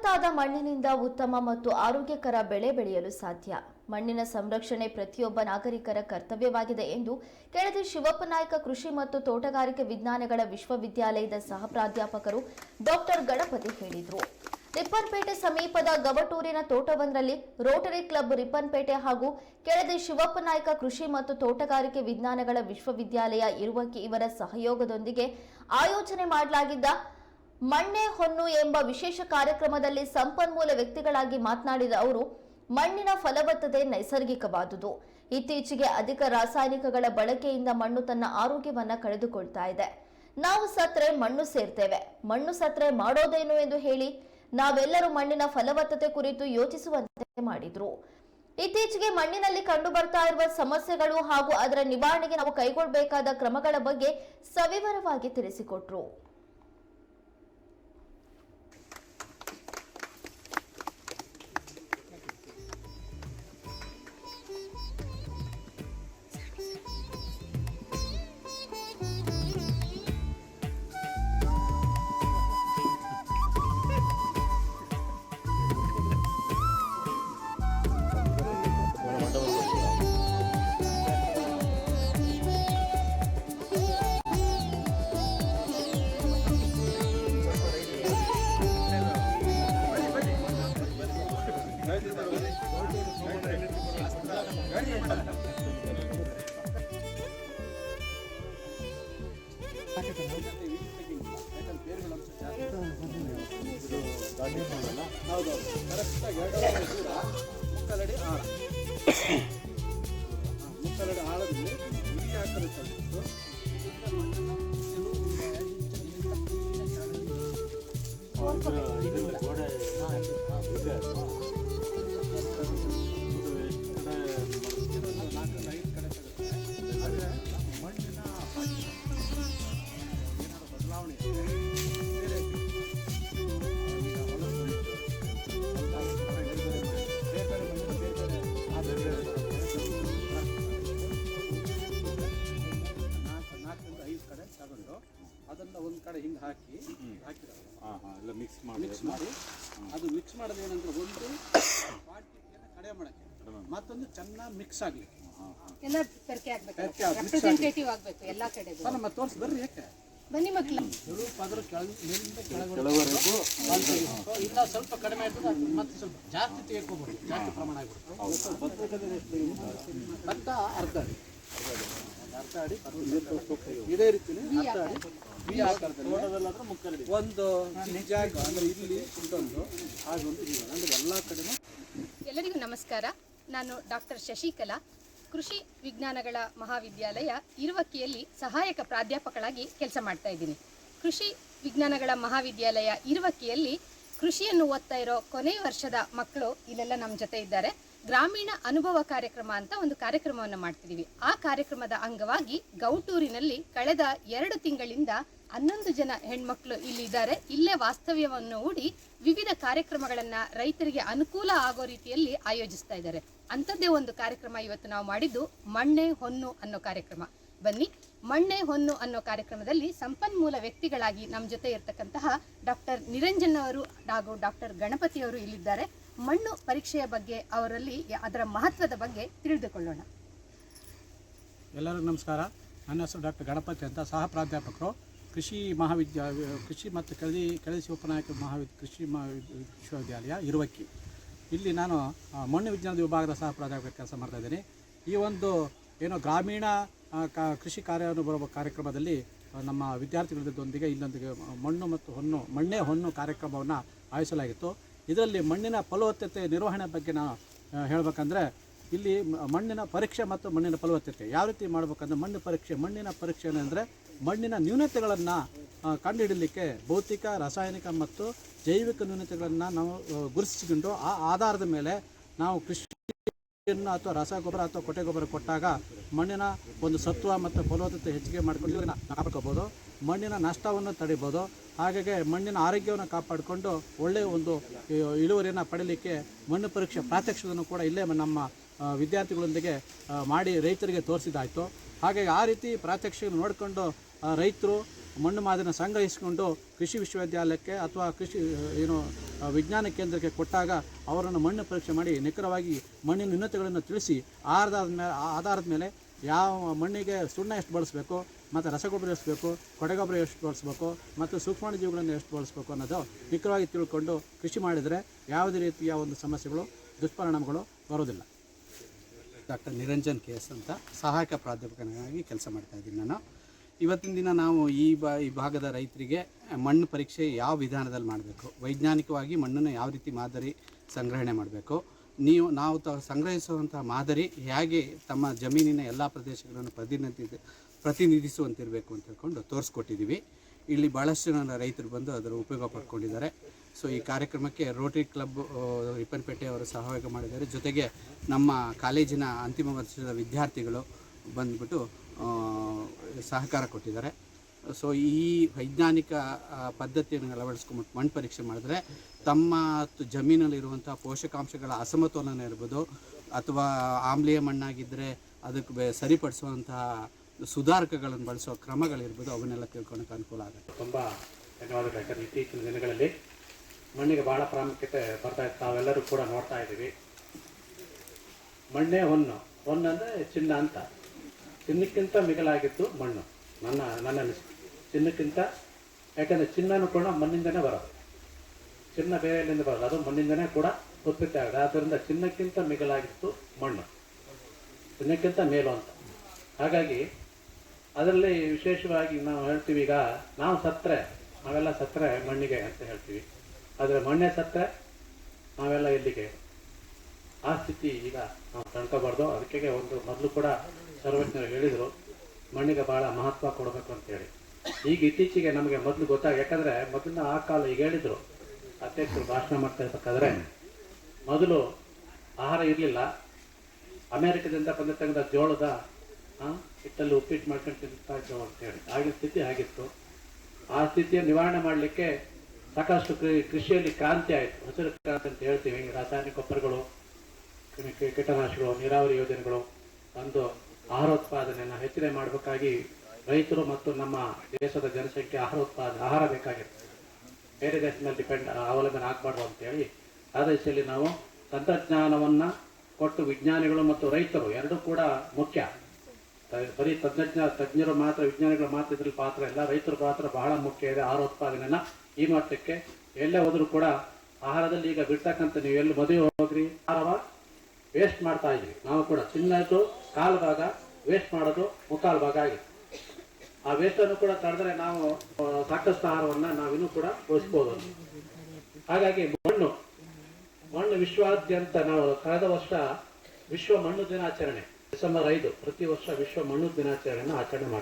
ಫಲವತ್ತಾದ ಮಣ್ಣಿನಿಂದ ಉತ್ತಮ ಮತ್ತು ಆರೋಗ್ಯಕರ ಬೆಳೆ ಬೆಳೆಯಲು ಸಾಧ್ಯ. ಮಣ್ಣಿನ ಸಂರಕ್ಷಣೆ ಪ್ರತಿಯೊಬ್ಬ ನಾಗರಿಕರ ಕರ್ತವ್ಯವಾಗಿದೆ ಎಂದು ಕೆಳದಿ ಶಿವಪ್ಪ ನಾಯಕ ಕೃಷಿ ಮತ್ತು ತೋಟಗಾರಿಕೆ ವಿಜ್ಞಾನಗಳ ವಿಶ್ವವಿದ್ಯಾಲಯದ ಸಹ ಪ್ರಾಧ್ಯಾಪಕರು ಡಾಕ್ಟರ್ ಗಣಪತಿ ಹೇಳಿದರು. ರಿಪ್ಪನ್ಪೇಟೆ ಸಮೀಪದ ಗವಟೂರಿನ ತೋಟವೊಂದರಲ್ಲಿ ರೋಟರಿ ಕ್ಲಬ್ ರಿಪ್ಪನ್ಪೇಟೆ ಹಾಗೂ ಕೆಳದಿ ಶಿವಪ್ಪ ನಾಯಕ ಕೃಷಿ ಮತ್ತು ತೋಟಗಾರಿಕೆ ವಿಜ್ಞಾನಗಳ ವಿಶ್ವವಿದ್ಯಾಲಯ ಇರುವಕ್ಕೆ ಇವರ ಸಹಯೋಗದೊಂದಿಗೆ ಆಯೋಜನೆ ಮಾಡಲಾಗಿದ್ದ ಮಣ್ಣೆ ಹೊನ್ನು ಎಂಬ ವಿಶೇಷ ಕಾರ್ಯಕ್ರಮದಲ್ಲಿ ಸಂಪನ್ಮೂಲ ವ್ಯಕ್ತಿಗಳಾಗಿ ಮಾತನಾಡಿದ ಅವರು, ಮಣ್ಣಿನ ಫಲವತ್ತತೆ ನೈಸರ್ಗಿಕವಾದುದು. ಇತ್ತೀಚೆಗೆ ಅಧಿಕ ರಾಸಾಯನಿಕಗಳ ಬಳಕೆಯಿಂದ ಮಣ್ಣು ತನ್ನ ಆರೋಗ್ಯವನ್ನ ಕಳೆದುಕೊಳ್ತಾ ಇದೆ. ನಾವು ಸತ್ರೆ, ಮಣ್ಣು ಸೇರ್ತೇವೆ. ಮಣ್ಣು ಸತ್ರೆ ಮಾಡೋದೇನು ಎಂದು ಹೇಳಿ ನಾವೆಲ್ಲರೂ ಮಣ್ಣಿನ ಫಲವತ್ತತೆ ಕುರಿತು ಯೋಚಿಸುವಂತೆ ಮಾಡಿದ್ರು. ಇತ್ತೀಚೆಗೆ ಮಣ್ಣಿನಲ್ಲಿ ಕಂಡು ಬರ್ತಾ ಇರುವ ಸಮಸ್ಯೆಗಳು ಹಾಗೂ ಅದರ ನಿವಾರಣೆಗೆ ನಾವು ಕೈಗೊಳ್ಳಬೇಕಾದ ಕ್ರಮಗಳ ಬಗ್ಗೆ ಸವಿವರವಾಗಿ ತಿಳಿಸಿಕೊಟ್ರು. ಮುಕ್ಕಲಡಿ ಆಳ ಮುಕ್ಕಲಡಿ ಆಳದಲ್ಲಿ ಈ ಆಕಾರ ತಂದಿಟ್ಟು ನಾಲ್ಕರಿಂದ ಮಿಕ್ಸ್ ಮಾಡಿ ಅದು ಮಿಕ್ಸ್ ಮಾಡೋದು ಏನಂದ್ರೆ ಒಂದು ಕ್ವಾಂಟಿಟಿಯನ್ನು ಕಡೆ ಮಾಡೋಕ್ಕೆ ಮತ್ತೊಂದು ಚೆನ್ನಾಗಿ ಮಿಕ್ಸ್ ಆಗಲಿ ಎಲ್ಲ ಬೆರಕೆ ಆಗ್ಬೇಕು. ರೆಪ್ರೆಸೆಂಟೇಟಿವ್ ಆಗ್ಬೇಕು ಎಲ್ಲಾ ಕಡೆದು. ನಮ್ಮ ತೋರಿಸಿ ಬರ್ರಿ ಯಾಕೆ? ಬನ್ನಿ ಮಕ್ಕಳು ತೆಳು ಪದರ ಕೆಳಗೆ ಮೇಲಿಂದ ಕೆಳಗವರೆಗೂ ಕಾಲ್ ಇಲ್ಲ ಸ್ವಲ್ಪ ಕಡಿಮೆ ಇರ್ತದೆ ಮತ್ತೆ ಸ್ವಲ್ಪ ಜಾಸ್ತಿ ತೆಗೆಕೋಬೋದು ಜಾಸ್ತಿ ಪ್ರಮಾಣ ಆಗ್ಬಿಡ್ತು ಭತ್ತ ಅರ್ಧ. ಇದೇ. ಒಂದು ಎಲ್ಲರಿಗೂ ನಮಸ್ಕಾರ. ನಾನು ಡಾಕ್ಟರ್ ಶಶಿಕಲಾ. ಕೃಷಿ ವಿಜ್ಞಾನಗಳ ಮಹಾವಿದ್ಯಾಲಯ ಇರುವಕ್ಕಿಯಲ್ಲಿ ಸಹಾಯಕ ಪ್ರಾಧ್ಯಾಪಕಳಾಗಿ ಕೆಲಸ ಮಾಡ್ತಾ ಇದ್ದೀನಿ. ಕೃಷಿ ವಿಜ್ಞಾನಗಳ ಮಹಾವಿದ್ಯಾಲಯ ಇರುವಕ್ಕಿಯಲ್ಲಿ ಕೃಷಿಯನ್ನು ಓದ್ತಾ ಇರೋ ಕೊನೆ ವರ್ಷದ ಮಕ್ಕಳು ಇಲ್ಲೆಲ್ಲ ನಮ್ಮ ಜೊತೆ ಇದ್ದಾರೆ. ಗ್ರಾಮೀಣ ಅನುಭವ ಕಾರ್ಯಕ್ರಮ ಅಂತ ಒಂದು ಕಾರ್ಯಕ್ರಮವನ್ನು ಮಾಡ್ತಿದ್ದೀವಿ ಆ ಕಾರ್ಯಕ್ರಮದ ಅಂಗವಾಗಿ ಗೌಟೂರಿನಲ್ಲಿ ಕಳೆದ ಎರಡು ತಿಂಗಳಿಂದ ಹನ್ನೊಂದು ಜನ ಹೆಣ್ಮಕ್ಳು ಇಲ್ಲಿ ಇದ್ದಾರೆ. ಇಲ್ಲೇ ವಾಸ್ತವ್ಯವನ್ನು ಹೂಡಿ ವಿವಿಧ ಕಾರ್ಯಕ್ರಮಗಳನ್ನ ರೈತರಿಗೆ ಅನುಕೂಲ ಆಗೋ ರೀತಿಯಲ್ಲಿ ಆಯೋಜಿಸ್ತಾ ಇದ್ದಾರೆ. ಅಂಥದ್ದೇ ಒಂದು ಕಾರ್ಯಕ್ರಮ ಇವತ್ತು ನಾವು ಮಾಡಿದ್ದು ಮಣ್ಣೆ ಹೊನ್ನು ಅನ್ನೋ ಕಾರ್ಯಕ್ರಮ. ಬನ್ನಿ, ಮಣ್ಣೆ ಹೊನ್ನು ಅನ್ನೋ ಕಾರ್ಯಕ್ರಮದಲ್ಲಿ ಸಂಪನ್ಮೂಲ ವ್ಯಕ್ತಿಗಳಾಗಿ ನಮ್ಮ ಜೊತೆ ಇರತಕ್ಕಂತಹ ಡಾಕ್ಟರ್ ನಿರಂಜನ್ ಅವರು ಹಾಗೂ ಡಾಕ್ಟರ್ ಗಣಪತಿ ಅವರು ಇಲ್ಲಿದ್ದಾರೆ. ಮಣ್ಣು ಪರೀಕ್ಷೆಯ ಬಗ್ಗೆ ಅವರಲ್ಲಿ ಅದರ ಮಹತ್ವದ ಬಗ್ಗೆ ತಿಳಿದುಕೊಳ್ಳೋಣ. ಎಲ್ಲರಿಗೂ ನಮಸ್ಕಾರ. ನನ್ನ ಹೆಸರು ಡಾಕ್ಟರ್ ಗಣಪತಿ ಅಂತ ಸಹ ಪ್ರಾಧ್ಯಾಪಕರು. ಕೃಷಿ ಮಹಾವಿದ್ಯಾ, ಕೃಷಿ ಮತ್ತು ಕೆಳದಿ ಕೆಳದಿ ಶಿವಪ್ಪನಾಯಕ ಮಹಾವಿದ್, ಕೃಷಿ ವಿಶ್ವವಿದ್ಯಾಲಯ ಇರುವಕ್ಕಿ. ಇಲ್ಲಿ ನಾನು ಮಣ್ಣು ವಿಜ್ಞಾನದ ವಿಭಾಗದ ಸಹ ಪ್ರಾಧ್ಯಾಪಕ ಕೆಲಸ ಮಾಡ್ತಾ ಇದ್ದೀನಿ. ಈ ಒಂದು ಏನು ಗ್ರಾಮೀಣ ಕೃಷಿ ಕಾರ್ಯವನ್ನು ಬರುವ ಕಾರ್ಯಕ್ರಮದಲ್ಲಿ ನಮ್ಮ ವಿದ್ಯಾರ್ಥಿಗಳೊಂದಿಗೆ, ಇಲ್ಲೊಂದಿಗೆ ಮಣ್ಣು ಮತ್ತು ಹೊನ್ನು, ಮಣ್ಣೆ ಹೊನ್ನು ಕಾರ್ಯಕ್ರಮವನ್ನು ಆಯೋಜಿಸಲಾಗಿತ್ತು. ಇದರಲ್ಲಿ ಮಣ್ಣಿನ ಫಲವತ್ತತೆ ನಿರ್ವಹಣೆ ಬಗ್ಗೆ ನಾವು ಹೇಳಬೇಕಂದ್ರೆ ಇಲ್ಲಿ ಮಣ್ಣಿನ ಪರೀಕ್ಷೆ ಮತ್ತು ಮಣ್ಣಿನ ಫಲವತ್ತತೆ. ಯಾವ ರೀತಿ ಮಾಡಬೇಕಂದ್ರೆ ಮಣ್ಣು ಪರೀಕ್ಷೆ, ಮಣ್ಣಿನ ಪರೀಕ್ಷೆ ಏನಂದರೆ ಮಣ್ಣಿನ ನ್ಯೂನತೆಗಳನ್ನು ಕಂಡುಹಿಡಲಿಕ್ಕೆ ಭೌತಿಕ, ರಾಸಾಯನಿಕ ಮತ್ತು ಜೈವಿಕ ನ್ಯೂನತೆಗಳನ್ನು ನಾವು ಗುರುತಿಸಿಕೊಂಡು ಆ ಆಧಾರದ ಮೇಲೆ ನಾವು ಕೃಷಿಯನ್ನು ಅಥವಾ ರಸಗೊಬ್ಬರ ಅಥವಾ ಕೊಟ್ಟೆ ಗೊಬ್ಬರ ಕೊಟ್ಟಾಗ ಮಣ್ಣಿನ ಒಂದು ಸತ್ವ ಮತ್ತು ಫಲವತ್ತತೆ ಹೆಚ್ಚಿಗೆ ಮಾಡಿಕೊಂಡು ಕಾಪಾಡ್ಕೋಬೋದು. ಮಣ್ಣಿನ ನಷ್ಟವನ್ನು ತಡಿಬೋದು. ಹಾಗಾಗಿ ಮಣ್ಣಿನ ಆರೋಗ್ಯವನ್ನು ಕಾಪಾಡಿಕೊಂಡು ಒಳ್ಳೆಯ ಒಂದು ಇಳುವರಿಯನ್ನು ಪಡೀಲಿಕ್ಕೆ ಮಣ್ಣು ಪರೀಕ್ಷೆ ಪ್ರಾತ್ಯಕ್ಷಿಕವನ್ನು ಕೂಡ ಇಲ್ಲೇ ನಮ್ಮ ವಿದ್ಯಾರ್ಥಿಗಳೊಂದಿಗೆ ಮಾಡಿ ರೈತರಿಗೆ ತೋರಿಸಿದಾಯಿತು. ಹಾಗಾಗಿ ಆ ರೀತಿ ಪ್ರಾತ್ಯಕ್ಷಿಕ ನೋಡಿಕೊಂಡು ರೈತರು ಮಣ್ಣು ಮಾದರಿನ ಸಂಗ್ರಹಿಸಿಕೊಂಡು ಕೃಷಿ ವಿಶ್ವವಿದ್ಯಾಲಯಕ್ಕೆ ಅಥವಾ ಕೃಷಿ, ಏನು, ವಿಜ್ಞಾನ ಕೇಂದ್ರಕ್ಕೆ ಕೊಟ್ಟಾಗ ಅವರನ್ನು ಮಣ್ಣು ಪರೀಕ್ಷೆ ಮಾಡಿ ನಿಖರವಾಗಿ ಮಣ್ಣಿನ ನ್ಯೂನತೆಗಳನ್ನು ತಿಳಿಸಿ ಆಧಾರದ ಮೇಲೆ ಆಧಾರದ ಮೇಲೆ ಯಾವ ಮಣ್ಣಿಗೆ ಸುಣ್ಣ ಎಷ್ಟು ಬಳಸಬೇಕು, ಮತ್ತು ರಸಗೊಬ್ಬರ ಎಷ್ಟು ಬೇಕು, ಕೊಡೆಗೊಬ್ಬರ ಎಷ್ಟು ಬಳಸಬೇಕು, ಮತ್ತು ಸೂಕ್ಷ್ಮಾಣುಜೀವಿಗಳನ್ನು ಎಷ್ಟು ಬಳಸಬೇಕು ಅನ್ನೋದು ನಿಖರವಾಗಿ ತಿಳ್ಕೊಂಡು ಕೃಷಿ ಮಾಡಿದರೆ ಯಾವುದೇ ರೀತಿಯ ಒಂದು ಸಮಸ್ಯೆಗಳು, ದುಷ್ಪರಿಣಾಮಗಳು ಬರೋದಿಲ್ಲ ಡಾಕ್ಟರ್ ನಿರಂಜನ್ ಕೆ ಎಸ್ ಅಂತ ಸಹಾಯಕ ಪ್ರಾಧ್ಯಾಪಕನಾಗಿ ಕೆಲಸ ಮಾಡ್ತಾ ಇದ್ದೀನಿ ನಾನು. ಇವತ್ತಿನ ದಿನ ನಾವು ಈ ಬಾ, ಈ ಭಾಗದ ರೈತರಿಗೆ ಮಣ್ಣು ಪರೀಕ್ಷೆ ಯಾವ ವಿಧಾನದಲ್ಲಿ ಮಾಡಬೇಕು? ವೈಜ್ಞಾನಿಕವಾಗಿ ಮಣ್ಣನ್ನು ಯಾವ ರೀತಿ ಮಾದರಿ ಸಂಗ್ರಹಣೆ ಮಾಡಬೇಕು? ನೀವು, ನಾವು ತ ಸಂಗ್ರಹಿಸುವಂಥ ಮಾದರಿ ಹೇಗೆ ತಮ್ಮ ಜಮೀನಿನ ಎಲ್ಲ ಪ್ರದೇಶಗಳನ್ನು ಪ್ರತಿನಿಧಿ, ಪ್ರತಿನಿಧಿಸುವಂತಿರಬೇಕು ಅಂತ ಹೇಳ್ಕೊಂಡು ತೋರಿಸ್ಕೊಟ್ಟಿದ್ದೀವಿ ಇಲ್ಲಿ ಭಾಳಷ್ಟು ಜನ ರೈತರು ಬಂದು ಅದರ ಉಪಯೋಗ ಪಡ್ಕೊಂಡಿದ್ದಾರೆ. ಸೊ, ಈ ಕಾರ್ಯಕ್ರಮಕ್ಕೆ ರೋಟರಿ ಕ್ಲಬ್ ರಿಪ್ಪನ್ಪೇಟೆ ಅವರು ಸಹಯೋಗ ಮಾಡಿದ್ದಾರೆ. ಜೊತೆಗೆ ನಮ್ಮ ಕಾಲೇಜಿನ ಅಂತಿಮ ವರ್ಷದ ವಿದ್ಯಾರ್ಥಿಗಳು ಬಂದ್ಬಿಟ್ಟು ಸಹಕಾರ ಕೊಟ್ಟಿದ್ದಾರೆ. ಸೊ ಈ ವೈಜ್ಞಾನಿಕ ಪದ್ಧತಿಯನ್ನು ಅಳವಡಿಸ್ಕೊಂಬಿಟ್ಟು ಮಣ್ಣು ಪರೀಕ್ಷೆ ಮಾಡಿದ್ರೆ ತಮ್ಮ ಜಮೀನಲ್ಲಿರುವಂಥ ಪೋಷಕಾಂಶಗಳ ಅಸಮತೋಲನ ಇರ್ಬೋದು, ಅಥವಾ ಆಮ್ಲೀಯ ಮಣ್ಣಾಗಿದ್ದರೆ ಅದಕ್ಕೆ ಸರಿಪಡಿಸುವಂತಹ ಸುಧಾರಕಗಳನ್ನು ಬಳಸೋ ಕ್ರಮಗಳಿರ್ಬೋದು, ಅವನ್ನೆಲ್ಲ ತಿಳ್ಕೊಳಕ್ಕೆ ಅನುಕೂಲ ಆಗುತ್ತೆ. ತುಂಬ ಧನ್ಯವಾದಗಳು ಡಾಕ್ಟರ್ ಇತ್ತೀಚಿನ ದಿನಗಳಲ್ಲಿ. ಮಣ್ಣಿಗೆ ಭಾಳ ಪ್ರಾಮುಖ್ಯತೆ ಬರ್ತಾ ಇತ್ತು. ತಾವೆಲ್ಲರೂ ಕೂಡ ನೋಡ್ತಾ ಇದ್ದೀವಿ ಮಣ್ಣೇ ಹೊನ್ನು ಹೊನ್ನು ಅಂದರೆ ಚಿನ್ನ ಅಂತ. ಚಿನ್ನಕ್ಕಿಂತ ಮಿಗಿಲಾಗಿತ್ತು ಮಣ್ಣು. ನನ್ನ ನನ್ನ ಅನಿಸಿಕೆ. ಚಿನ್ನಕ್ಕಿಂತ ಯಾಕಂದರೆ ಚಿನ್ನನೂ ಕೂಡ ಮಣ್ಣಿಂದನೇ ಬರೋದು. ಚಿನ್ನ ಬೇರೆಯಲ್ಲಿಂದ ಬರೋದು. ಅದು ಮಣ್ಣಿಂದನೇ ಕೂಡ ಉತ್ಪತ್ತಿ ಆಗಿದೆ ಆದ್ದರಿಂದ ಚಿನ್ನಕ್ಕಿಂತ ಮಿಗಿಲಾಗಿತ್ತು ಮಣ್ಣು. ಚಿನ್ನಕ್ಕಿಂತ ಮೇಲು ಅಂತ. ಹಾಗಾಗಿ, ಅದರಲ್ಲಿ ವಿಶೇಷವಾಗಿ ನಾವು ಹೇಳ್ತೀವಿ ಈಗ, ನಾವು ಸತ್ತರೆ ನಾವೆಲ್ಲ ಸತ್ತರೆ ಮಣ್ಣಿಗೆ ಅಂತ ಹೇಳ್ತೀವಿ. ಆದರೆ ಮಣ್ಣೆ ಸತ್ತರೆ ನಾವೆಲ್ಲ ಎಲ್ಲಿಗೆ? ಆ ಸ್ಥಿತಿ ಈಗ ನಾವು ತಡ್ಕೋಬಾರ್ದು. ಅದಕ್ಕೆ ಒಂದು ಮೊದಲು ಕೂಡ ಸರ್ವಜ್ಞರು ಹೇಳಿದರು, ಮಣ್ಣಿಗೆ ಭಾಳ ಮಹತ್ವ ಕೊಡಬೇಕು ಅಂತೇಳಿ. ಈಗ ಇತ್ತೀಚೆಗೆ ನಮಗೆ ಮೊದಲು ಗೊತ್ತಾಗ, ಯಾಕಂದರೆ ಮೊದಲಿನ ಆ ಕಾಲ ಈಗ ಹೇಳಿದರು. ಅಧ್ಯಕ್ಷರು ಭಾಷಣ ಮಾಡ್ತಾ ಇರ್ಬೇಕಾದ್ರೆ, ಮೊದಲು ಆಹಾರ ಇರಲಿಲ್ಲ. ಅಮೇರಿಕದಿಂದ ಬಂದಿರ್ತಕ್ಕಂಥ ಜೋಳದ ಹಿಟ್ಟಲ್ಲಿ ಉಪ್ಪಿಟ್ಟು ಮಾಡ್ಕೊಂಡು ತಿಂತಾ ಇದ್ದವು ಅಂತೇಳಿ. ಆಗಿನ ಸ್ಥಿತಿ ಆಗಿತ್ತು ಆ ಸ್ಥಿತಿಯ ನಿವಾರಣೆ ಮಾಡಲಿಕ್ಕೆ ಸಾಕಷ್ಟು ಕೃಷಿಯಲ್ಲಿ ಕ್ರಾಂತಿ ಆಯಿತು. ಹಸಿರು ಕ್ರಾಂತಿ ಅಂತ ಹೇಳ್ತೀವಿ. ರಾಸಾಯನಿಕ ಗೊಬ್ಬರಗಳು ಕೀಟನಾಶಕಗಳು, ನೀರಾವರಿ ಯೋಜನೆಗಳು ಒಂದು ಆಹಾರೋತ್ಪಾದನೆಯನ್ನು ಹೆಚ್ಚಿನ ಮಾಡಬೇಕಾಗಿ ರೈತರು ಮತ್ತು ನಮ್ಮ ದೇಶದ ಜನಸಂಖ್ಯೆ ಆಹಾರ ಉತ್ಪಾದನೆ ಆಹಾರ ಬೇಕಾಗಿತ್ತು ಬೇರೆ ದೇಶದ ಮೇಲೆ ಡಿಪೆಂಡ್ ಅವಲಂಬನೆ ಆಗಬಾರ್ದು ಅಂತೇಳಿ ಆ ದಿಶೆಯಲ್ಲಿ ನಾವು ತಂತ್ರಜ್ಞಾನವನ್ನು ಕೊಟ್ಟು ವಿಜ್ಞಾನಿಗಳು ಮತ್ತು ರೈತರು ಎರಡೂ ಕೂಡ ಮುಖ್ಯ. ಬರೀ ತಜ್ಞ ತಜ್ಞರು ಮಾತ್ರ, ವಿಜ್ಞಾನಿಗಳು ಮಾತ್ರ ಇದ್ರಲ್ಲಿ ಪಾತ್ರ ಇಲ್ಲ, ರೈತರ ಪಾತ್ರ ಬಹಳ ಮುಖ್ಯ ಇದೆ ಆಹಾರ ಉತ್ಪಾದನೆಯನ್ನ ಈ ಮಟ್ಟಕ್ಕೆ. ಎಲ್ಲೇ ಹೋದರೂ ಕೂಡ ಆಹಾರದಲ್ಲಿ ಈಗ ಬಿಡ್ತಕ್ಕಂಥ ನೀವು ಎಲ್ಲಿ ಮದುವೆ ಹೋಗ್ರಿ, ಆಹಾರವ ವೇಸ್ಟ್ ಮಾಡ್ತಾ ಇದ್ವಿ ನಾವು ಕೂಡ ತಿನ್ನೋದು ಕಾಲು ಭಾಗ ವೇಸ್ಟ್ ಮಾಡೋದು ಮುಕ್ಕಾಲು ಭಾಗ ಆಗಿದೆ. ಆ ವೇಸ್ಟನ್ನು ಕೂಡ ತಡೆದ್ರೆ ನಾವು ಸಾಕಷ್ಟು ಆಹಾರವನ್ನ ನಾವಿನ್ನೂ ಕೂಡ ಉಳಿಸ್ಬೋದು. ಹಾಗಾಗಿ ಮಣ್ಣು ಮಣ್ಣು ವಿಶ್ವಾದ್ಯಂತ ನಾವು ಕಳೆದ ವರ್ಷ ವಿಶ್ವ ಮಣ್ಣು ದಿನಾಚರಣೆ, ಡಿಸೆಂಬರ್ ಐದು ಪ್ರತಿ ವರ್ಷ ವಿಶ್ವ ಮಣ್ಣು ದಿನಾಚರಣೆಯನ್ನು ಆಚರಣೆ ಮಾಡ್ತೀವಿ.